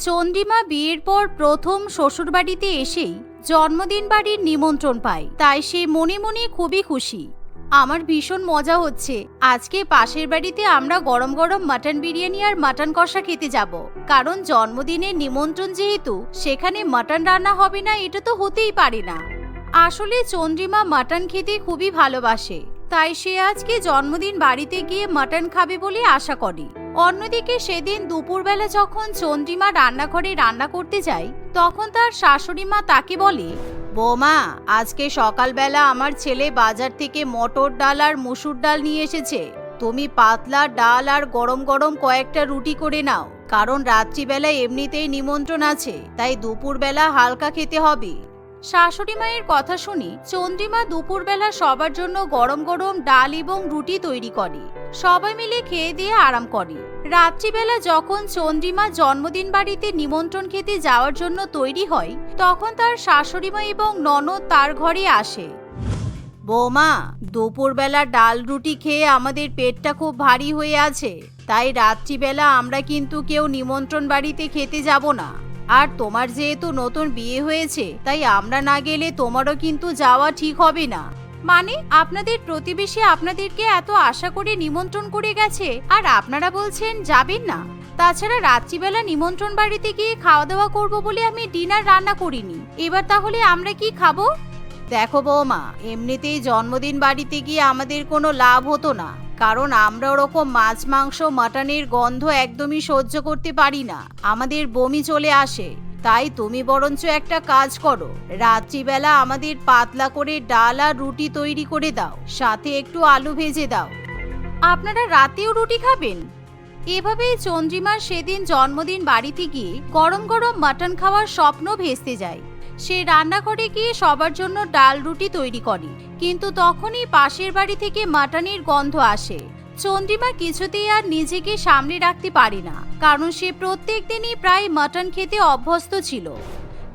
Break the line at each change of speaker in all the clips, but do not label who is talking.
চন্দ্রিমা বিয়ের পর প্রথম শ্বশুরবাড়িতে এসেই জন্মদিন বাড়ির নিমন্ত্রণ পায়। তাই সে মনে মনে খুবই খুশি। আমার ভীষণ মজা হচ্ছে। আজকে পাশের বাড়িতে আমরা গরম গরম মাটন বিরিয়ানি আর মাটন কষা খেতে যাব। কারণ জন্মদিনের নিমন্ত্রণ যেহেতু, সেখানে মাটন রান্না হবে না এটা তো হতেই পারে না। আসলে চন্দ্রিমা মাটন খেতে খুবই ভালোবাসে। তাই সে আজকে জন্মদিন বাড়িতে গিয়ে মাটন খাবে বলে আশা করে। অন্যদিকে সেদিন দুপুরবেলা যখন চন্দ্রিমা রান্নাঘরে রান্না করতে যায়, তখন তার শাশুড়ি মা তাকে বলে, বৌমা, আজকে সকালবেলা আমার ছেলে বাজার থেকে মটর ডাল আর মুসুর ডাল নিয়ে এসেছে। তুমি পাতলা ডাল আর গরম গরম কয়েকটা রুটি করে নাও, কারণ রাত্রিবেলা এমনিতেই নিমন্ত্রণ আছে, তাই দুপুরবেলা হালকা খেতে হবে। শাশুড়ি মায়ের কথা শুনি চন্দ্রিমা দুপুরবেলা সবার জন্য গরম গরম ডাল এবং রুটি তৈরি করে। সবাই মিলে খেয়ে দিয়ে আরাম করে। রাত্রিবেলা যখন চন্দ্রিমা জন্মদিন বাড়িতে নিমন্ত্রণ খেতে যাওয়ার জন্য তৈরি হয়, তখন তার শাশুড়িমা এবং ননদ তার ঘরে আসে। বৌমা, দুপুরবেলা ডাল রুটি খেয়ে আমাদের পেটটা খুব ভারী হয়ে আছে, তাই রাত্রিবেলা আমরা কিন্তু কেউ নিমন্ত্রণ বাড়িতে খেতে যাব না। আর তোমার যেহেতু নতুন বিয়ে হয়েছে, তাই আমরা না গেলে তোমারও কিন্তু যাওয়া ঠিক হবে না। মানে আপনাদের প্রতিবেশী আপনাদেরকে এত আশা করে নিমন্ত্রণ করে গেছে, আর আপনারা বলছেন যাবেন না। তাছাড়া রাত্রিবেলা নিমন্ত্রণ বাড়িতে গিয়ে খাওয়া দাওয়া করব বলে আমি ডিনার রান্না করিনি। এবার তাহলে আমরা কি খাব? দেখো বৌমা, এমনিতেই জন্মদিন বাড়িতে গিয়ে আমাদের কোনো লাভ হতো না। কারণ আমরা ওরকম মাছ, মাংস, মাটনের গন্ধ একদমই সহ্য করতে পারি না। আমাদের বমি চলে আসে। তাই তুমি বরঞ্চ একটা কাজ করো। রাত্রিবেলা আমাদের পাতলা করে ডাল আর রুটি তৈরি করে দাও। সাথে একটু আলু ভেজে দাও। আপনারা রাতেও রুটি খাবেন? এভাবেই চন্দ্রিমার সেদিন জন্মদিন বাড়িতে গিয়ে গরম গরম মাটন খাওয়ার স্বপ্ন ভেস্তে যায়। সে রান্নাঘরে গিয়ে সবার জন্য ডাল রুটি তৈরি করে। কিন্তু তখনই পাশের বাড়ি থেকে মাটনের গন্ধ আসে। চন্দ্রিমা কিছুতেই আর নিজেকে সামনে রাখতে পারে না, কারণ সে প্রত্যেক দিনই প্রায় মাটন খেতে অভ্যস্ত ছিল।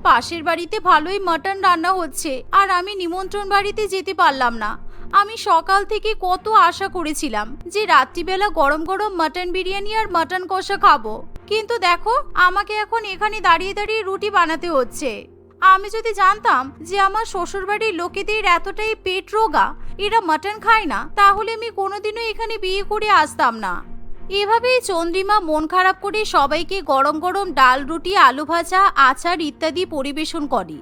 পাশের বাড়িতে ভালোই মাটন রান্না হচ্ছে, আর আমি নিমন্ত্রণ বাড়িতে যেতে পারলাম না। আমি সকাল থেকে কত আশা করেছিলাম যে রাত্রিবেলা গরম গরম মাটন বিরিয়ানি আর মাটন কষা খাব। কিন্তু দেখো, আমাকে এখন এখানে দাঁড়িয়ে দাঁড়িয়ে রুটি বানাতে হচ্ছে। আমি যদি জানতাম যে আমার শ্বশুরবাড়ির লোকেদের এতটাই পেট রোগা, এরা মাটন খায় না, তাহলে আমি কোনোদিনও এখানে বিয়ে করে আসতাম না। এভাবেই চন্দ্রিমা মন খারাপ করে সবাইকে গরম গরম ডাল, রুটি, আলু ভাজা, আচার ইত্যাদি পরিবেশন করে।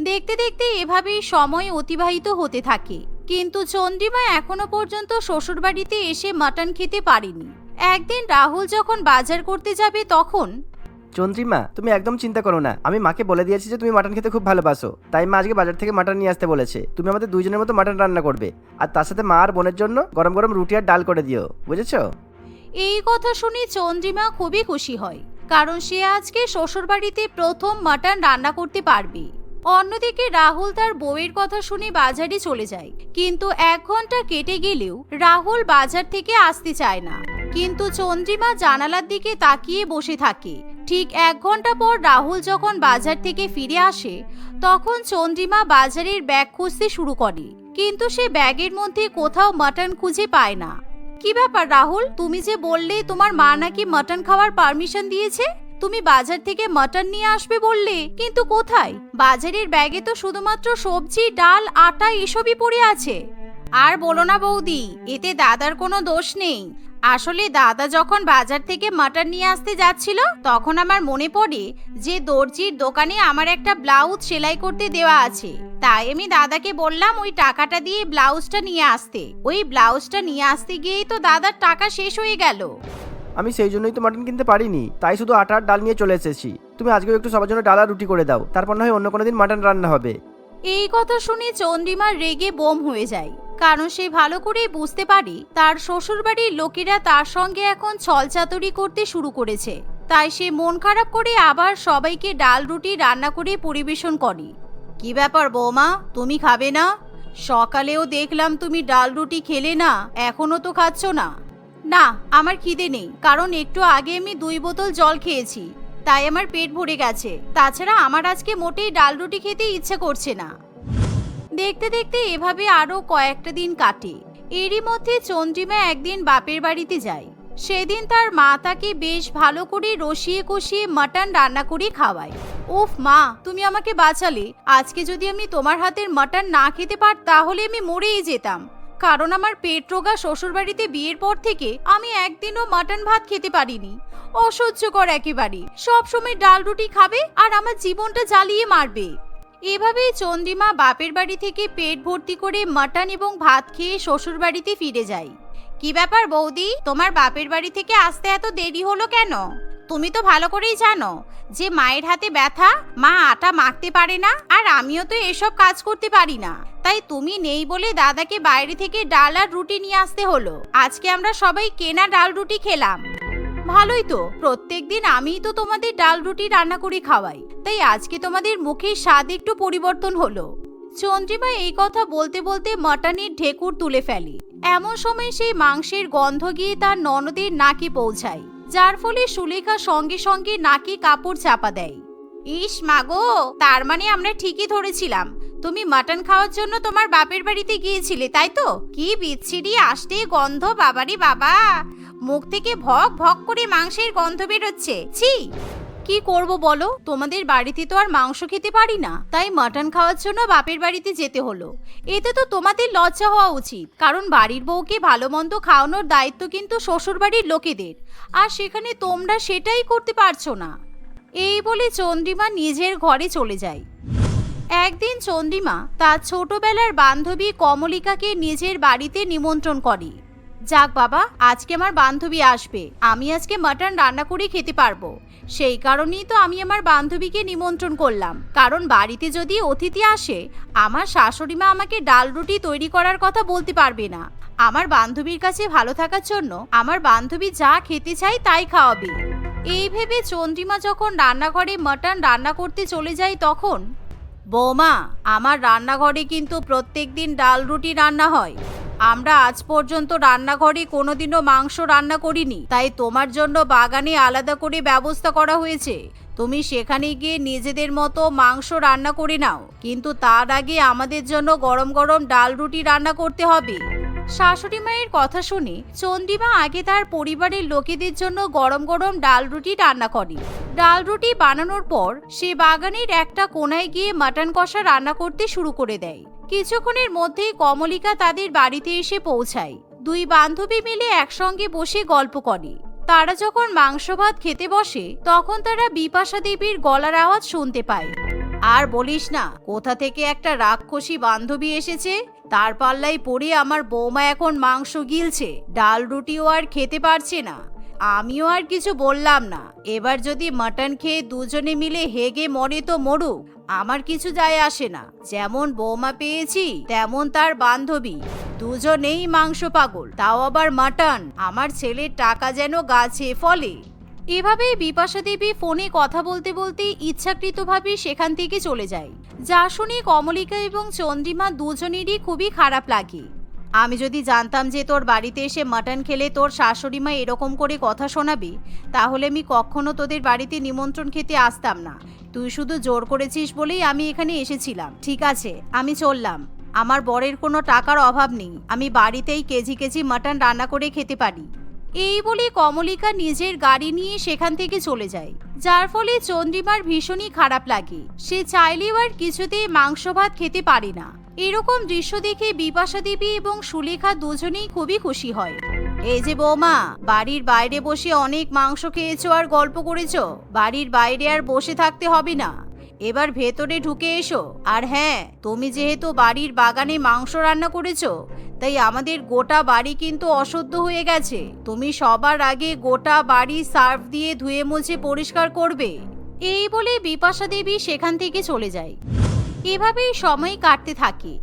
দেখতে দেখতে এভাবেই সময় অতিবাহিত হতে থাকে। কিন্তু চন্দ্রিমা এখনও পর্যন্ত শ্বশুরবাড়িতে এসে মাটন খেতে পারেনি। একদিন রাহুল যখন বাজার করতে যাবে তখন
চন্দ্রিমা, তুমি একদম চিন্তা করো না। আমি মাকে বলে দিয়েছি যে তুমি মাটন খেতে খুব ভালোবাসো। তাই মা আজকে বাজার থেকে মাটন নিয়ে আসতে বলেছে। তুমি আমাদের দুইজনের মতো মাটন রান্না করবে। আর তার সাথে মা আর বোনের জন্য গরম গরম রুটি আর ডাল করে দিও। বুঝেছ?
এই কথা শুনে চন্দ্রিমা খুবই খুশি হয়। কারণ সে আজকে শ্বশুরবাড়িতে প্রথম মাটন রান্না করতে পারবে। অন্যদিকে রাহুল তার বউয়ের কথা শুনে বাজারে চলে যায়। কিন্তু এক ঘণ্টা কেটে গেলেও রাহুল বাজার থেকে আসতে চায় না। কিন্তু চন্দ্রিমা জানালার দিকে তাকিয়ে বসে থাকে। ঠিক এক ঘণ্টা পর রাহুল যখন বাজার থেকে ফিরে আসে, তখন চন্দ্রিমা বাজারের ব্যাগ খুঁজতে শুরু করে। কিন্তু সে ব্যাগের মধ্যে কোথাও মাটন খুঁজে পায় না। কি ব্যাপার রাহুল? তুমি যে বললে তোমার মা নাকি মাটন খাওয়ার পারমিশন দিয়েছে? তুমি বাজার থেকে মাটন নিয়ে আসবে বললে, কিন্তু কোথায়? বাজারের ব্যাগে তো শুধুমাত্র সবজি, ডাল, আটা এসবই পড়ে আছে। আর বলো না বৌদি, এতে দাদার কোনো দোষ নেই। আসলে দাদা যখন বাজার থেকে মাটন নিয়ে আসতে যাচ্ছিল, তখন আমার মনে পড়ে যে দর্জির দোকানে আমার একটা ব্লাউজ সেলাই করতে দেওয়া আছে। তাই আমি দাদাকে বললাম ওই টাকাটা দিয়ে ব্লাউজটা নিয়ে আসতে। ওই ব্লাউজটা নিয়ে আসতে গিয়েই তো দাদার টাকা শেষ হয়ে গেল।
আমি সেই জন্যই তো মাটন কিনতে পারিনি। তাই শুধু আটা আর ডাল নিয়ে চলে এসেছি। তুমি আজকেও একটু সবার জন্য ডাল আর রুটি করে দাও। তারপর না হয় অন্য কোনো দিন মাটন রান্না হবে।
এই কথা শুনে চন্দ্রিমার রেগে বোম হয়ে যায়। কারণ সে ভালো করেই বুঝতে পারে, তার শ্বশুরবাড়ির লোকেরা তার সঙ্গে এখন ছলচাতুরি করতে শুরু করেছে। তাই সে মন খারাপ করে আবার সবাইকে ডাল রুটি রান্না করে পরিবেশন করে। কি ব্যাপার বৌমা, তুমি খাবে না? সকালেও দেখলাম তুমি ডাল রুটি খেলে না, এখনও তো খাচ্ছ না? না, আমার খিদে নেই, কারণ একটু আগে আমি দুই বোতল জল খেয়েছি। তাই আমার পেট ভরে গেছে। তাছাড়া আমার আজকে মোটেই ডাল রুটি খেতে ইচ্ছে করছে না। দেখতে দেখতে এভাবে আরও কয়েকটা দিন কাটে। এরই মধ্যে চন্দ্রিমা একদিন বাপের বাড়িতে যায়। সেদিন তার মা তাকে বেশ ভালো করে রসিয়ে কষিয়ে মাটন রান্না করে খাওয়ায়। উফ মা, তুমি আমাকে বাঁচালে। আজকে যদি আমি তোমার হাতের মাটন না খেতে পার, তাহলে আমি মরেই যেতাম। কারণ আমার পেট রোগা শ্বশুরবাড়িতে বিয়ের পর থেকে আমি একদিনও মাটন ভাত খেতে পারিনি। অসহ্যকর একেবারে। সব সময় ডাল রুটি খাবে আর আমার জীবনটা জ্বালিয়ে মারবে। এভাবেই চন্দ্রিমা বাপের বাড়ি থেকে পেট ভর্তি করে মাটন এবং ভাত খেয়ে শ্বশুর বাড়িতে ফিরে যায়। কি ব্যাপার বৌদি, তোমার বাপের বাড়ি থেকে আসতে এত দেরি হলো কেন? তুমি তো ভালো করেই জানো যে মায়ের হাতে ব্যথা, মা আটা মাখতে পারে না আর আমিও তো এসব কাজ করতে পারি না। তাই তুমি নেই বলে দাদাকে বাইরে থেকে ডাল আর রুটি নিয়ে আসতে হলো। আজকে আমরা সবাই কেনা ডাল রুটি খেলাম। ভালোই তো। প্রত্যেকদিন আমিই তো তোমাদের ডাল রুটি রান্না করে খাওয়াই। তাই আজকে তোমাদের মুখের স্বাদ একটু পরিবর্তন হলো। চন্দ্রিমা এই কথা বলতে বলতে মটনের ঢেকুর তুলে ফেলে। এমন সময় সেই মাংসের গন্ধ গিয়ে তার ননদের নাকে পৌঁছায়, যার ফলে সুলেখা সঙ্গে সঙ্গে নাকে কাপড় চাপা দেয়। ইস মাগো তার মানে আমরা ঠিকই ধরেছিলাম। তুমি মাটন খাওয়ার জন্য তোমার বাপের বাড়িতে গিয়েছিলে, তাই তো? কি বিচ্ছিরি আসতে গন্ধ, বাবারি বাবা। মুখ থেকে ভক ভক করে মাংসের গন্ধ বেরোচ্ছে। ছি! কি করব বলো? তোমাদের বাড়িতে তো আর মাংস খেতে পারি না। তাই মাটন খাওয়ার জন্য বাপের বাড়িতে যেতে হলো। এতে তো তোমাদের লজ্জা হওয়া উচিত। কারণ বাড়ির বউকে ভালো মন্দ খাওয়ানোর দায়িত্ব কিন্তু শ্বশুর বাড়ির লোকেদের। আর সেখানে তোমরা সেটাই করতে পারছ না। এই বলে চন্দ্রিমা নিজের ঘরে চলে যায়। একদিন চন্দ্রিমা তার ছোটবেলার বান্ধবী কমলিকাকে নিজের বাড়িতে নিমন্ত্রণ করে। যাক বাবা, আজকে আমার বান্ধবী আসবে। আমি আজকে মাটন রান্না করে খেতে পারব। সেই কারণেই তো আমি আমার বান্ধবীকে নিমন্ত্রণ করলাম। কারণ বাড়িতে যদি অতিথি আসে, আমার শাশুড়ি মা আমাকে ডাল রুটি তৈরি করার কথা বলতে পারবে না। আমার বান্ধবীর কাছে ভালো থাকার জন্য আমার বান্ধবী যা খেতে চাই তাই খাওয়াবে। এই ভেবে চন্দ্রিমা যখন রান্নাঘরে মাটন রান্না করতে চলে যায় তখন, বৌমা, আমার রান্নাঘরে কিন্তু প্রত্যেকদিন ডাল রুটি রান্না হয়। আমরা আজ পর্যন্ত রান্নাঘরে কোনোদিনও মাংস রান্না করিনি, তাই তোমার জন্য বাগানে আলাদা করে ব্যবস্থা করা হয়েছে। তুমি সেখানে গিয়ে নিজেদের মতো মাংস রান্না করে নাও, কিন্তু তার আগে আমাদের জন্য গরম গরম ডাল রুটি রান্না করতে হবে। শাশুড়ি মায়ের কথা শুনে চন্দ্রিমা আগে তার পরিবারের লোকেদের জন্য গরম গরম ডাল রুটি রান্না করে। ডাল রুটি বানানোর পর সে বাগানের একটা কোনায় গিয়ে মাটন কষা রান্না করতে শুরু করে দেয়। কিছুক্ষণের মধ্যেই কমলিকা তাদের বাড়িতে এসে পৌঁছায়। দুই বান্ধবী মিলে একসঙ্গে বসে গল্প করে। তারা যখন মাংস ভাত খেতে বসে, তখন তারা বিপাশা দেবীর গলার আওয়াজ শুনতে পায়। আর বলিস না, কোথা থেকে একটা রাক্ষসী বান্ধবী এসেছে? তার পাল্লাই পড়ে আমার বৌমা এখন মাংস গিলছে, ডাল রুটিও আর খেতে পারছে না। আমিও আর কিছু বললাম না। এবার যদি মাটন খেয়ে দুজনে মিলে হেগে মরে তো মরুক। আমার কিছু যায় আসে না। যেমন বৌমা পেয়েছি, তেমন তার বান্ধবী। দুজনেই মাংস পাগল, তাও আবার মাটন। আমার ছেলের টাকা যেন গাছে ফলে। এভাবেই বিপাশা দেবী ফোনে কথা বলতে বলতে ইচ্ছাকৃতভাবে সেখান থেকে চলে যায়। যা শুনে কমলিকা এবং চন্দ্রিমা দুজনেরই খুবই খারাপ লাগে। আমি যদি জানতাম যে তোর বাড়িতে এসে মাটন খেলে তোর শাশুড়ি মা এরকম করে কথা শোনাবে, তাহলে আমি কখনো তোদের বাড়িতে নিমন্ত্রণ খেতে আসতাম না। তুই শুধু জোর করেছিস বলেই আমি এখানে এসেছিলাম। ঠিক আছে, আমি চললাম। আমার বরের কোনো টাকার অভাব নেই। আমি বাড়িতেই কেজি কেজি মাটন রান্না করে খেতে পারি। এই বলে কমলিকা নিজের গাড়ি নিয়ে সেখান থেকে চলে যায়। যার ফলে চন্দ্রিমার ভীষণই খারাপ লাগে। সে চাইলেও আর কিছুতেই মাংস ভাত খেতে পারে না। এরকম দৃশ্য দেখে বিপাশা দেবী এবং সুলেখা দুজনেই খুবই খুশি হয়। এই যে বৌমা, বাড়ির বাইরে বসে অনেক মাংস খেয়েছো আর গল্প করেছ। বাড়ির বাইরে আর বসে থাকতে হবে না। এবার ভেতরে ঢুকে এসো। আর হ্যাঁ তুমি যেহেতু বাড়ির বাগানে মাংস রান্না করেছ, তাই আমাদের গোটা বাড়ি কিন্তু অশুদ্ধ হয়ে গেছে। তুমি সবার আগে গোটা বাড়ি সার্ফ দিয়ে ধুয়ে মুছে পরিষ্কার করবে। এই বলে বিপাশা দেবী সেখান থেকে চলে যায়। এভাবেই সময় কাটতে থাকে।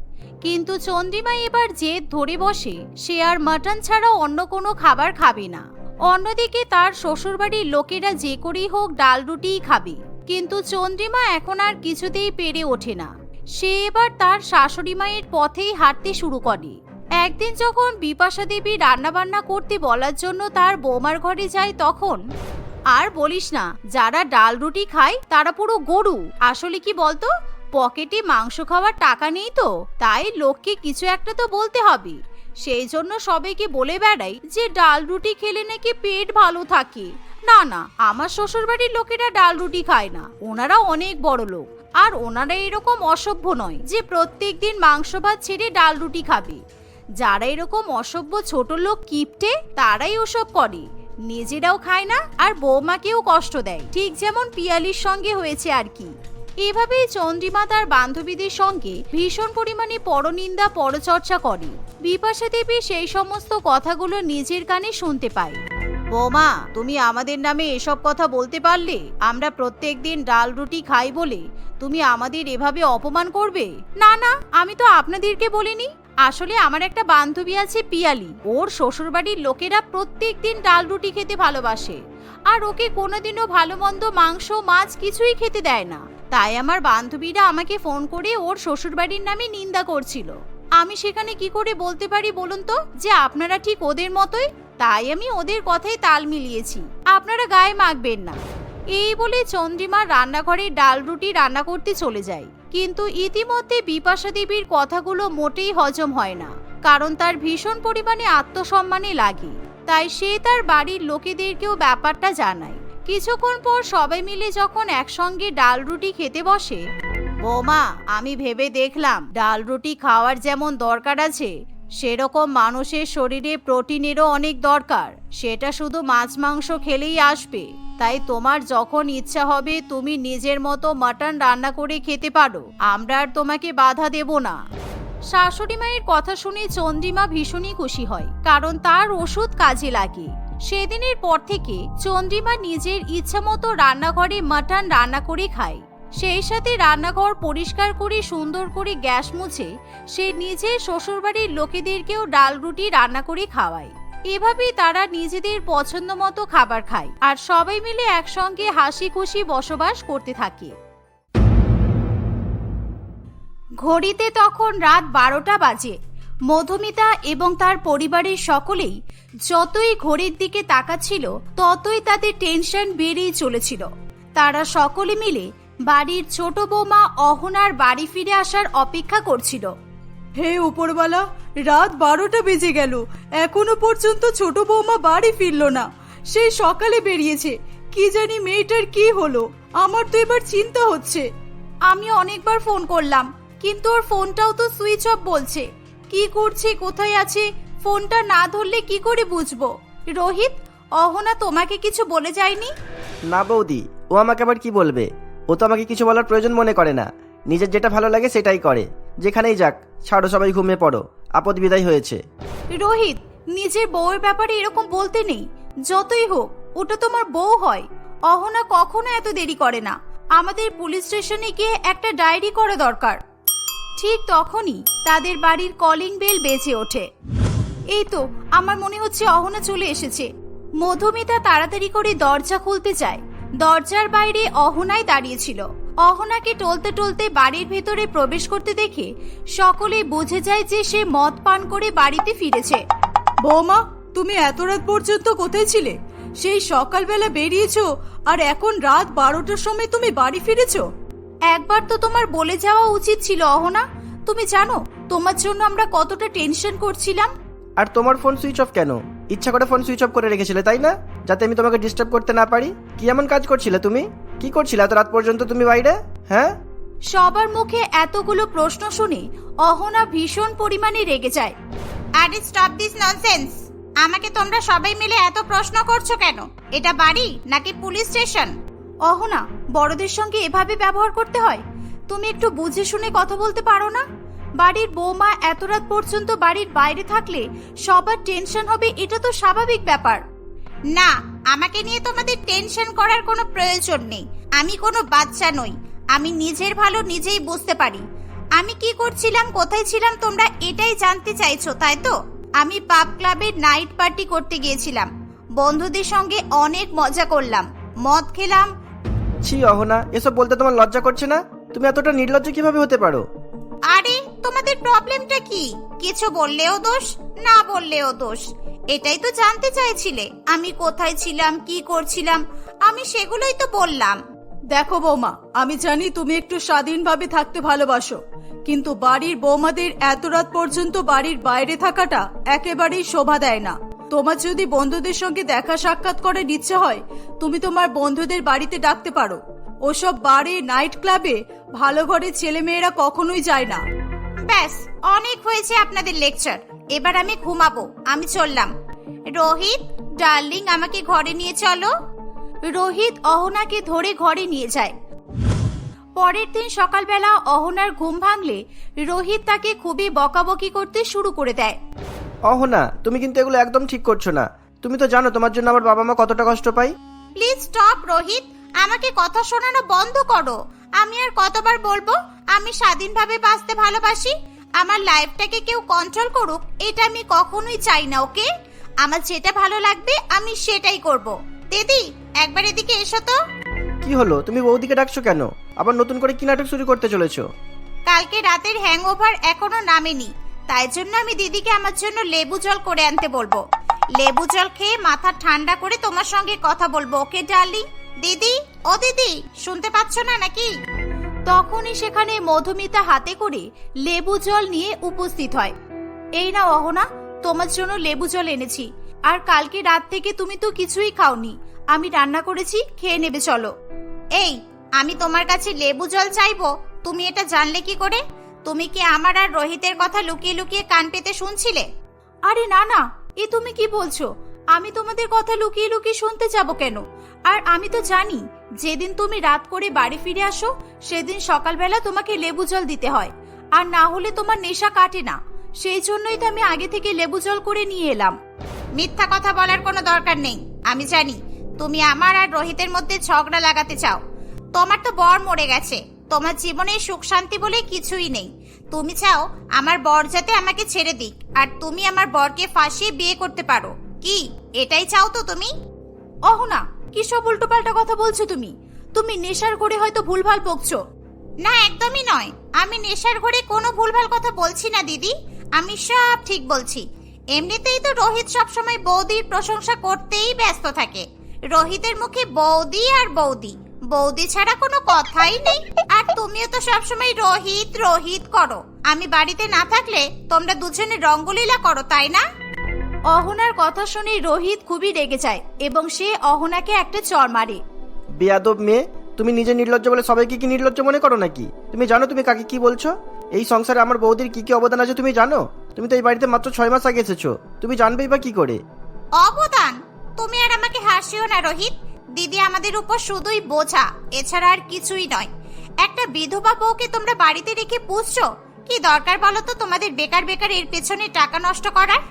কিন্তু চন্দ্রিমা এবার জেদ ধরে বসে, সে আর মাটন ছাড়া অন্য কোনো খাবার খাবে না। অন্যদিকে তার শ্বশুরবাড়ির লোকেরা যে করেই হোক ডাল রুটিই খাবে। কিন্তু চন্দ্রিমা এখন আর কিছুতেই পেরে ওঠে না। সে এবার তার শাশুড়ি মায়ের পথেই হাঁটতে শুরু করে। একদিন যখন বিপাশা দেবী রান্নাবান্না করতে বলার জন্য তার বৌমার ঘরে যায় তখন, আর বলিস না, যারা ডাল রুটি খায় তারা পুরো গরু, আসলে কি বলতো? পকেটে মাংস খাওয়ার টাকা নেই তো? তাই লোককে কিছু একটা তো বলতে হবে। সেই জন্য সবাইকে বলে বেড়াই যে ডাল রুটি খেলে নাকি পেট ভালো থাকে। না না, আমার শ্বশুরবাড়ির লোকেরা ডাল রুটি খায় না। ওনারা অনেক বড় লোক। আর ওনারা এরকম অসভ্য নয় যে প্রত্যেক দিন মাংস ভাত ছেড়ে ডাল রুটি খাবে। যারা এরকম অসভ্য ছোট লোক কিপটে, তারাই ওসব করে। নিজেরাও খায় না আর বৌমাকেও কষ্ট দেয়। ঠিক যেমন পিয়ালির সঙ্গে হয়েছে আর কি। এভাবেই চন্দ্রিমা তার বান্ধবীদের সঙ্গে ভীষণ পরিমাণে পরনিন্দা পরচর্চা করে। বিপাশা দেবী সেই সমস্ত কথাগুলো নিজের কানে শুনতে পায়। বৌমা তুমি আমাদের নামে এসব কথা বলতে পারলে? আমরা প্রত্যেক দিন ডাল রুটি খাই বলে তুমি আমাদের এভাবে অপমান করবে? না না আমি তো আপনাদেরকে বলিনি। আসলে আমার একটা বান্ধবী আছে পিয়ালি। ওর শ্বশুরবাড়ির লোকেরা প্রত্যেক দিন ডাল রুটি খেতে ভালোবাসে। আর ওকে কোনোদিনও ভালো মন্দ মাংস, মাছ কিছুই খেতে দেয় না। তাই আমার বান্ধবীরা আমাকে ফোন করে ওর শ্বশুরবাড়ির নামে নিন্দা করছিল। আমি সেখানে কি করে বলতে পারি বলুন তো? যে আপনারা ঠিক ওদের মতোই, তাই আমি ওদের কথাই তাল মিলিয়েছি। আপনারা গায়ে মাখবেন না। এই বলে চন্দ্রিমা রান্নাঘরে ডাল রুটি রান্না করতে চলে যায়। কিন্তু ইতিমধ্যে বিপাশা দেবীর কথাগুলো মোটেই হজম হয় না, কারণ তার ভীষণ পরিমাণে আত্মসম্মানে লাগে। তাই সে তার বাড়ির লোকেদেরকেও ব্যাপারটা জানায়। কিছুক্ষণ পর সবাই মিলে যখন একসঙ্গে ডাল রুটি খেতে বসে, বৌমা, আমি ভেবে দেখলাম ডাল রুটি খাওয়ার যেমন দরকার আছে, সেরকম মানুষের শরীরে প্রোটিনেরও অনেক দরকার। সেটা শুধু মাছ মাংস খেলেই আসবে। তাই তোমার যখন ইচ্ছা হবে, তুমি নিজের মতো মাটন রান্না করে খেতে পারো। আমরা আর তোমাকে বাধা দেব না। শাশুড়ি মায়ের কথা শুনে চন্দ্রিমা ভীষণই খুশি হয়, কারণ তার ওষুধ কাজে লাগে। সেদিনের পর থেকে চন্দ্রিমা নিজের ইচ্ছামতো রান্নাঘরে মাটন রান্না করে খায়। সেই সাথে রান্নাঘর পরিষ্কার করে সুন্দর করে গ্যাস মুছে সে নিজের শ্বশুরবাড়ির লোকেদেরকেও ডাল রুটি রান্না করে খাওয়ায়। এভাবেই তারা নিজেদের পছন্দ মতো খাবার খায় আর সবাই মিলে একসঙ্গে হাসি খুশি বসবাস করতে থাকে। ঘড়িতে তখন রাত বারোটা বাজে। মধুমিতা এবং তার পরিবারের সকলেই যতই ঘড়ির দিকে তাকাচ্ছিল ততই তাদের টেনশন বেড়েই চলেছিল। তারা সকলে মিলে বাড়ির ছোট বৌমা অহনার বাড়ি ফিরে আসার অপেক্ষা করছিল।
হে উপরওয়ালা রাত বারোটা বেজে গেল। এখনও পর্যন্ত ছোট বৌমা বাড়ি ফিরলো না। সেই সকালে বেরিয়েছে। কি জানি মেয়েটার কি হলো। আমার তো এবার চিন্তা হচ্ছে।
আমি অনেকবার ফোন করলাম। কিন্তু ওর ফোনটাও তো সুইচ অফ বলছে। কি করছে কোথায় আছে? ফোনটা না ধরলে কি করে বুঝব? রোহিত অহনা তোমাকে কিছু বলে যায়নি?
না বৌদি ও আমাকে আবার কি বলবে? ও তো আমাকে কিছু বলার প্রয়োজন মনে করে না। নিজের যেটা ভালো লাগে সেটাই করে। যেখানেই যাক ছাড়ো সবাই ঘুমিয়ে পড়ো। আপদ বিদায় হয়েছে।
রোহিত নিজের বউয়ের ব্যাপারে এরকম বলতে নেই। যতই হোক ওটা তোমার বউ হয়। অহনা কখনো এত দেরি করে না। আমাদের পুলিশ স্টেশনে গিয়ে একটা ডায়েরি করা দরকার। ঠিক তখনই তাদের বাড়ির কলিং বেল বেজে ওঠে। এই তো, আমার মনে হচ্ছে অহনা চলে এসেছে। মধুমিতা তাড়াতাড়ি করে দরজা খুলতে চায় দরজার বাইরে অহনাই দাঁড়িয়েছিল অহনাকে টলতে টলতে বাড়ির ভেতরে প্রবেশ করতে দেখে সকলে বুঝে যায় যে সে মদ পান করে বাড়িতে ফিরেছে।
বৌমা, তুমি এত রাত পর্যন্ত কোথায় ছিলে? সেই সকালবেলা বেরিয়েছো আর এখন রাত বারোটার সময় তুমি বাড়ি ফিরেছো?
একবার তো তোমার বলে যাওয়া উচিত ছিল অহনা। তুমি জানো তোমার জন্য আমরা কতটা টেনশন করছিলাম।
আর তোমার ফোন সুইচ অফ কেন? ইচ্ছা করে ফোন সুইচ অফ করে রেখেছিলে তাই না? যাতে আমি তোমাকে ডিস্টার্ব করতে না পারি। কি এমন কাজ করছিলে তুমি? কি করছিলে এত রাত পর্যন্ত তুমি বাইরে? হ্যাঁ?
সবার মুখে এতগুলো প্রশ্ন শুনে অহনা ভীষণ পরিমাণে রেগে যায়। আরে স্টপ দিস ননসেন্স আমাকে তোমরা সবাই মিলে এত প্রশ্ন করছ কেন? এটা বাড়ি নাকি পুলিশ স্টেশন? অহনা বড়দের সঙ্গে এভাবে ব্যবহার করতে হয়? তুমি একটু বুঝে শুনে কথা বলতে পারো না? বাড়ির বৌমা এত রাত পর্যন্ত বাড়ির বাইরে থাকলে সবার টেনশন হবে, এটা তো স্বাভাবিক ব্যাপার। না, আমাকে নিয়ে তোমাদের টেনশন করার কোনো প্রয়োজন নেই। আমি কোনো বাচ্চা নই। আমি নিজের ভালো নিজেই বুঝতে পারি। আমি কি করছিলাম, কোথায় ছিলাম, তোমরা এটাই জানতে চাইছো, তাই তো? আমি পাব ক্লাবে নাইট পার্টি করতে গিয়েছিলাম। বন্ধুদের সঙ্গে অনেক মজা করলাম। মদ খেলাম
ছি অহনা এসব বলতে তোমার লজ্জা করছে না? তুমি এতটা নির্লজ্জ কীভাবে হতে পারো?
আরে তোমাদের প্রবলেমটা কি? কিছু বললেও দোষ না বললেও দোষ। এটাই তো জানতে চাইছিলে। আমি কোথায় ছিলাম কি করছিলাম আমি সেগুলোই তো বললাম।
দেখো বৌমা আমি জানি তুমি একটু স্বাধীনভাবে থাকতে ভালোবাসো
কিন্তু বাড়ির বৌমাদের এত রাত পর্যন্ত বাড়ির বাইরে থাকাটা একেবারেই শোভা দেয় না। তোমার যদি বন্ধুদের সঙ্গে দেখা সাক্ষাৎ করার ইচ্ছে হয়, তুমি তোমার বন্ধুদের বাড়িতে ডাকতে পারো। ওসব বারে, নাইট ক্লাবে, ভালো ঘরের ছেলেমেয়েরা কখনোই যায় না।
ব্যাস, অনেক হয়েছে আপনাদের লেকচার। এবার আমি ঘুমাবো, আমি চললাম। রোহিত, ডার্লিং, আমাকে ঘরে নিয়ে চলো। রোহিত, অহনাকে ধরে ঘরে নিয়ে যায়। পরের দিন সকালবেলা অহনার ঘুম ভাঙলে রোহিত তাকে খুবই বকাবকি করতে শুরু করে দেয়।
অহনা তুমি কিন্তু এগুলো একদম ঠিক করছ না। তুমি তো জানো তোমার জন্য আমার বাবা মা কতটা কষ্ট পাই
প্লিজ স্টপ রোহিত। আমাকে কথা শোনানো বন্ধ করো। আমি আর কতবার বলব আমি স্বাধীনভাবে বাঁচতে ভালোবাসি। আমার লাইফটাকে কেউ কন্ট্রোল করুক এটা আমি কখনোই চাই না ওকে? আমার যেটা ভালো লাগবে আমি সেটাই করব। দিদি একবার এদিকে এসো তো।
কি হলো? তুমি বৌদিকে ডাকছো কেন? আবার নতুন করে কি নাটক শুরু করতে চলেছো?
কালকে রাতের হ্যাংওভার এখনও নামেনি। তাই জন্য আমি দিদিকে আমার জন্য লেবু জল করে আনতে বলব। লেবু জল খেয়ে মাথা ঠান্ডা করে তোমার সঙ্গে কথা বলব, ওকে, ডার্লিং? দিদি? ও দিদি, শুনতে পাচ্ছ না নাকি? তখনই সেখানে মধুমিতা হাতে করে লেবু জল নিয়ে উপস্থিত হয়। এই না অহনা, তোমার জন্য লেবু জল এনেছি। আর কালকে রাত থেকে তুমি তো কিছুই খাওনি। আমি রান্না করেছি, খেয়ে নেবে, চলো। এই, আমি তোমার কাছে লেবু জল চাইব। তুমি এটা জানলে কি করে? তুমি কি আমার আর রোহিতের কথা লুকিয়ে লুকিয়ে কান পেতে শুনছিলে? আরে না না এ তুমি কি বলছো? আমি তোমাদের কথা লুকিয়ে লুকিয়ে শুনতে যাব কেন? আর আমি তো জানি যেদিন তুমি রাত করে বাড়ি ফিরে আসো সেদিন সকালবেলা তোমাকে লেবু জল দিতে হয়। আর না হলে তোমার নেশা কাটে না। সেই জন্যই তো আমি আগে থেকে লেবু জল করে নিয়ে এলাম। মিথ্যা কথা বলার কোনো দরকার নেই। আমি জানি তুমি আমার আর রোহিতের মধ্যে ঝগড়া লাগাতে চাও। তোমার তো বর মরে গেছে। তোমার জীবনে সুখ শান্তি বলে কিছুই নেই। তুমি চাও আমার বর যাতে আমাকে ছেড়ে দিক, আর তুমি আমার বরকে ফাঁসিয়ে বিয়ে করতে পারো। কি? এটাই চাও তো তুমি? অহনা, কি সব উল্টোপাল্টা কথা বলছো তুমি? তুমি নেশার ঘরে হয়তো ভুলভাল বকছো। না, একদমই নয়। আমি নেশার ঘরে কোনো ভুলভাল কথা বলছি না, দিদি। আমি সব ঠিক বলছি। এমনিতেই তো রোহিত সবসময় বৌদির প্রশংসা করতেই ব্যস্ত থাকে। রোহিতের মুখে বৌদি আর বৌদি। বৌদি ছাড়া কোনো কথাই নেই। আর তুমিও তো সবসময় রোহিত রোহিত করো। আমি বাড়িতে না থাকলে তোমরা দুজনে রঙ্গলীলা করো তাই না? অহনার কথা শুনে রোহিত খুবই রেগে যায় এবং সে অহনাকে একটা চর মারে।
বেয়াদব মেয়ে তুমি নিজে নির্লজ্জ বলে সবাইকে কি নির্লজ্জ মনে করো নাকি? তুমি জানো তুমি কাকে কি বলছো? এই সংসারে আমার বৌদির কি কি অবদান আছে তুমি জানো? তুমি তো এই বাড়িতে মাত্র ছয় মাস আগে এসেছ। তুমি জানবেই বা কি করে।
অবদান? তুমি আর আমাকে হাসিও না রোহিত। দিদি আমাদের উপর শুধুই বোঝা, এছাড়া আর কিছুই নয়। একটা বিধবা বউকে তোমরা বাড়িতে রেখে পুষছো? কি দরকার বলো তো তোমাদের বেকার বেকার এর পেছনে টাকা নষ্ট করার?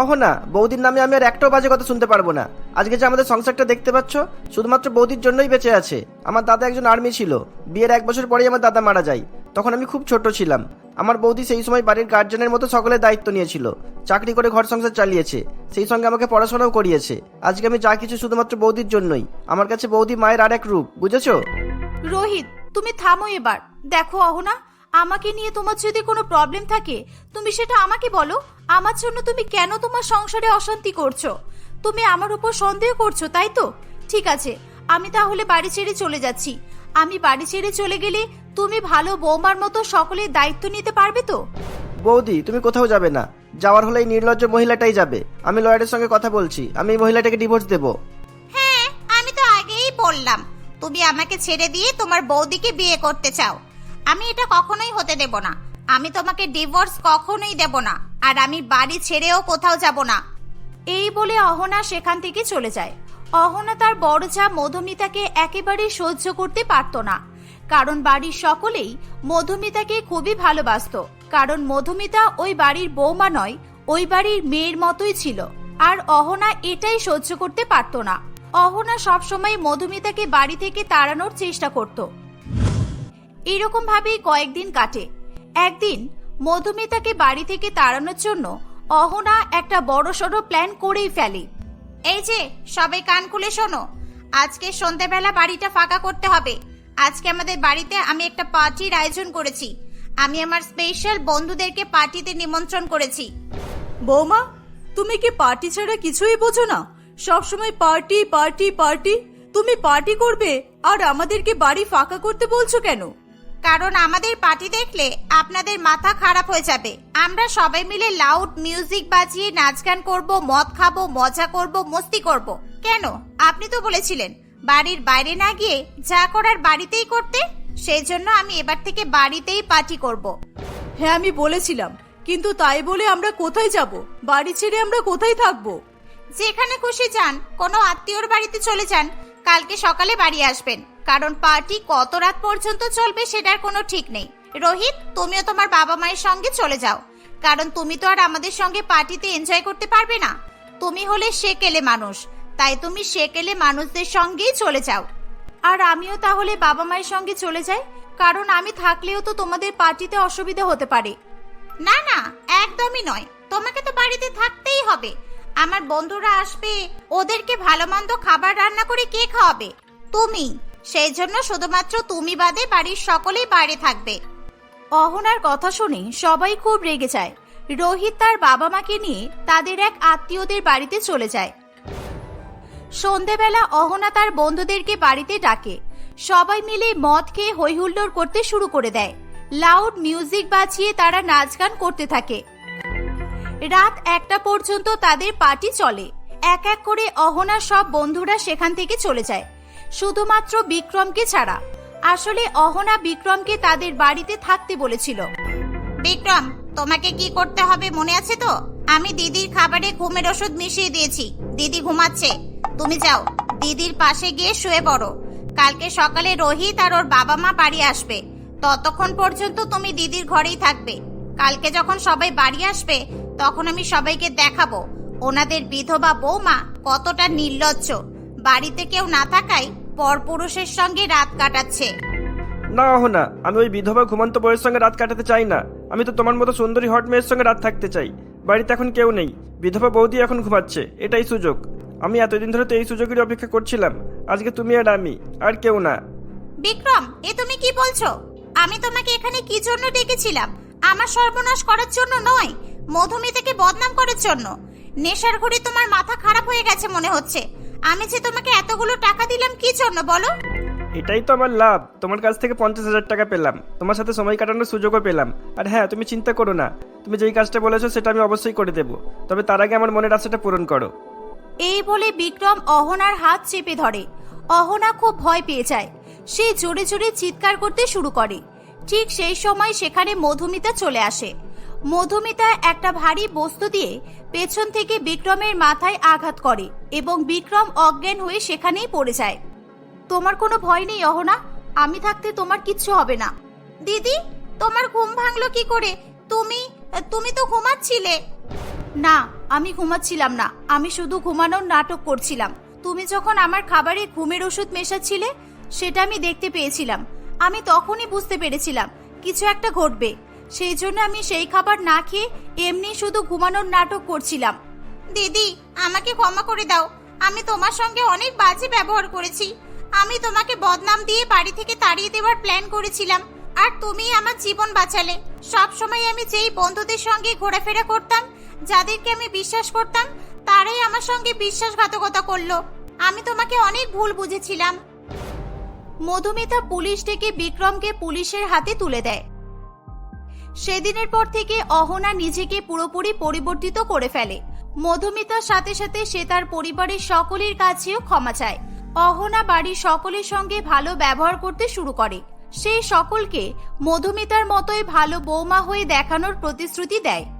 অহনা, বৌদির নামে আমি আর একটাও বাজে কথা শুনতে পারব না। আজকে যে আমাদের সংসারটা দেখতে পাচ্ছ, শুধুমাত্র বৌদির জন্যই বেঁচে আছে। আমার দাদা একজন আর্মি ছিল। বিয়ের এক বছর পরেই আমার দাদা মারা যায়। তখন আমি খুব ছোট ছিলাম। আমার বৌদি সেই সময় বাড়ির গার্জেনের মতো সকলের দায়িত্ব নিয়েছিল। চাকরি করে ঘর সংসার চালিয়েছে। সেই সঙ্গে আমাকে পড়াশোনাও করিয়েছে। আজকে আমি যা কিছু শুধুমাত্র বৌদির জন্যই। আমার কাছে বৌদি মায়ের আর এক রূপ, বুঝেছ?
রোহিত, তুমি থামো এবার। দেখো, অহনা, আমাকে নিয়ে তোমার যদি কোনো প্রবলেম থাকে, তুমি সেটা আমাকে বলো। আমার জন্য তুমি কেন তোমার সংসারে অশান্তি করছ? তুমি আমার উপর সন্দেহ করছ, তাই তো? ঠিক আছে, আমি তাহলে বাড়ি ছেড়ে চলে যাচ্ছি। আমি বাড়ি ছেড়ে চলে গেলে তুমি ভালো বৌমার মতো সকলের দায়িত্ব নিতে পারবে তো?
বৌদি তুমি কোথাও যাবে না। যাওয়ার হলে এই নির্লজ্জ মহিলাটাই যাবে। আমি লয়ারের সঙ্গে কথা বলছি। আমি এই মহিলাটাকে ডিভোর্স দেব।
হ্যাঁ আমি তো আগেই বললাম। তুমি আমাকে ছেড়ে দিয়ে তোমার বৌদিকে বিয়ে করতে চাও। আমি এটা কখনোই হতে দেব না। আমি তোমাকে ডিভোর্স কখনোই দেব না। আর আমি বাড়ি ছেড়েও কোথাও যাব না। এই বলে অহনা সেখান থেকে চলে যায়। অহনা তার বড় যা মধুমিতাকে একেবারে সহ্য করতে পারত না। কারণ বাড়ির সকলেই মধুমিতাকে খুবই ভালোবাসতো। কারণ মধুমিতা ওই বাড়ির বৌমা নয়, ওই বাড়ির মেয়ের মতোই ছিল। আর অহনা এটাই সহ্য করতে পারত না। অহনা সবসময় মধুমিতাকে বাড়ি থেকে তাড়ানোর চেষ্টা করত। এরকম ভাবেই কয়েকদিন কাটে। একদিন মধুমিতাকে বাড়ি থেকে তাড়ানোর জন্য অহনা একটা বড় সড়ো প্ল্যান করেই ফেলে। এই যে, সবাই কান খুলে শোনো। আজকে সন্ধ্যাবেলা বাড়িটা ফাঁকা করতে হবে। আজকে আমাদের বাড়িতে আমি একটা পার্টির আয়োজন করেছি। আমি আমার স্পেশাল বন্ধুদেরকে পার্টিতে নিমন্ত্রণ করেছি।
বৌমা, তুমি কি পার্টি ছাড়া কিছুই বোঝো না? সবসময় পার্টি পার্টি পার্টি। তুমি পার্টি করবে আর আমাদেরকে বাড়ি ফাঁকা করতে বলছো কেন?
কারণ আমাদের পার্টি দেখলে আপনাদের মাথা খারাপ হয়ে যাবে। আমরা সবাই মিলে লাউড মিউজিক বাজিয়ে নাচ গান করব মদ খাব মজা করব মস্তি করব। কেন? আপনি তো বলেছিলেন বাড়ির বাইরে না গিয়ে যা করার বাড়িতেই করতে সেই জন্য আমি এবার থেকে বাড়িতেই পার্টি করব।
হ্যাঁ আমি বলেছিলাম কিন্তু তাই বলে আমরা কোথায় যাব? বাড়ি ছেড়ে আমরা কোথায় থাকব?
যেখানে খুশি যান কোনো আত্মীয়র বাড়িতে চলে যান কালকে সকালে বাড়ি আসবেন। কারণ পার্টি কত রাত পর্যন্ত চলবে সেটার কোনো ঠিক নেই। রোহিত, তুমিও তোমার বাবা মায়ের সঙ্গে চলে যাও। কারণ তুমি তো আর আমাদের সঙ্গে পার্টিতে এনজয় করতে পারবে না। তুমি হলে সেকেলে মানুষ। তাই তুমি সেকেলে মানুষদের সঙ্গেই চলে যাও। আর আমিও তাহলে বাবা মায়ের সঙ্গে চলে যাই। কারণ আমি থাকলেও তো তোমাদের পার্টিতে অসুবিধা হতে পারে। না না, একদমই নয়। তোমাকে তো বাড়িতে থাকতেই হবে। আমার বন্ধুরা আসবে, ওদেরকে ভালো মন্দ খাবার রান্না করে কে খাওয়াবে? তুমি। সেই জন্য শুধুমাত্র তুমি বাদে বাড়ির সকলেই বাইরে থাকবে। অহনার কথা শুনে সবাই খুব রেগে যায়। রোহিত তার বাবা মাকে নিয়ে তাদের এক আত্মীয়দের বাড়িতে চলে যায়। সন্ধেবেলা অহনা তার বন্ধুদেরকে বাড়িতে ডাকে। সবাই মিলে মদ খেয়ে হৈহুল্লোড় করতে শুরু করে দেয়। লাউড মিউজিক বাজিয়ে তারা নাচ গান করতে থাকে। রাত একটা পর্যন্ত তাদের পার্টি চলে। এক এক করে অহনার সব বন্ধুরা সেখান থেকে চলে যায়। শুধুমাত্র বিক্রমকে ছাড়া। আসলে অহনা বিক্রমকে তাদের বাড়িতে থাকতে বলেছিল। বিক্রম, তোমাকে কি করতে হবে মনে আছে তো? আমি দিদির খাবারে ঘুমের ওষুধ মিশিয়ে দিয়েছি। দিদি ঘুমাচ্ছে। তুমি যাও। দিদির পাশে গিয়ে শুয়ে পড়ো। কালকে সকালে রোহিত আর ওর বাবা মা বাড়ি আসবে। ততক্ষণ পর্যন্ত তুমি দিদির ঘরেই থাকবে। কালকে যখন সবাই বাড়ি আসবে তখন আমি সবাইকে দেখাবো। ওনাদের বিধবা বৌমা কতটা নির্লজ্জ। বাড়িতে কেউ না থাকায় পরপুরুষের সঙ্গে রাত কাটাচ্ছে।
না না আমি ওই বিধবা ঘুমন্ত বউয়ের সঙ্গে রাত কাটাতে চাই না। আমি তো তোমার মতো সুন্দরী হট মেয়ের সঙ্গে রাত থাকতে চাই। বাড়িতে এখন কেউ নেই। বিধবা বৌদি এখন ঘুমাচ্ছে এটাই সুযোগ। আমি এতদিন ধরে তো এই সুযোগের অপেক্ষা করছিলাম। আজকে তুমি আর আমি আর কেউ না।
বিক্রম এ তুমি কি বলছো? আমি তোমাকে এখানে কি জন্য ডেকেছিলাম? আমার সর্বনাশ করার জন্য নয় মধুমিতাকে বদনাম করার জন্য। নেশার ঘড়ি তোমার মাথা খারাপ হয়ে গেছে মনে হচ্ছে। আমি যে তোমাকে এতগুলো টাকা দিলাম কি জন্য বলো?
এটাই তো আমার লাভ। তোমার কাছ থেকে পঞ্চাশ হাজার টাকা পেলাম। তোমার সাথে সময় কাটানোর সুযোগও পেলাম। আর হ্যাঁ তুমি চিন্তা করো না। তুমি যেই কাজটা বলেছ সেটা আমি অবশ্যই করে দেবো। তবে তার আগে আমার মনের আশাটা পূরণ করো।
এই বলে বিক্রম অহনার হাত চেপে ধরে। অহনা খুব ভয় পেয়ে যায়। সে জোরে জোরে চিৎকার করতে শুরু করে। ঠিক সেই সময় সেখানে মধুমিতা চলে আসে। মধুমিতা একটা ভারী বস্তু দিয়ে পেছন থেকে বিক্রমের মাথায় আঘাত করে এবং বিক্রম অজ্ঞান হয়ে সেখানেই পড়ে যায়। তোমার কোনো ভয় নেই, অহনা। আমি থাকতে তোমার কিচ্ছু হবে না। দিদি, তোমার ঘুম ভাঙলো কি করে? তুমি তুমি তো ঘুমাচ্ছিলে। না, আমি ঘুমাচ্ছিলাম না। আমি শুধু ঘুমানোর নাটক করছিলাম। তুমি যখন আমার খাবারে ঘুমের ওষুধ মেশাচ্ছিলে, সেটা আমি দেখতে পেয়েছিলাম। আমি তখনই বুঝতে পেরেছিলাম কিছু একটা ঘটবে। সেই জন্য আমি সেই খাবার না খেয়ে এমনি শুধু ঘুমানোর নাটক করছিলাম। দিদি, আমাকে ক্ষমা করে দাও। আমি তোমার সঙ্গে অনেক বাজে ব্যবহার করেছি। আমি তোমাকে বদনাম দিয়ে বাড়ি থেকে তাড়িয়ে দেওয়ার প্ল্যান করেছিলাম। আর তুমি আমার জীবন বাঁচালে। সব সময় আমি যেই বন্ধুদের সঙ্গে ঘোরাফেরা করতাম, যাদেরকে আমি বিশ্বাস করতাম, তারাই আমার সঙ্গে বিশ্বাসঘাতকতা করল। আমি তোমাকে অনেক ভুল বুঝেছিলাম। মধুমিতা পুলিশ ডেকে বিক্রমকে পুলিশের হাতে তুলে দেয়। সেদিনের পর থেকে অহনা নিজেকে পুরোপুরি পরিবর্তিত করে ফেলে। মধুমিতার সাথে সাথে সে তার পরিবারের সকলের কাছেও ক্ষমা চায়। অহনা বাড়ির সকলের সঙ্গে ভালো ব্যবহার করতে শুরু করে। সে সকলকে মধুমিতার মতোই ভালো বৌমা হয়ে দেখানোর প্রতিশ্রুতি দেয়।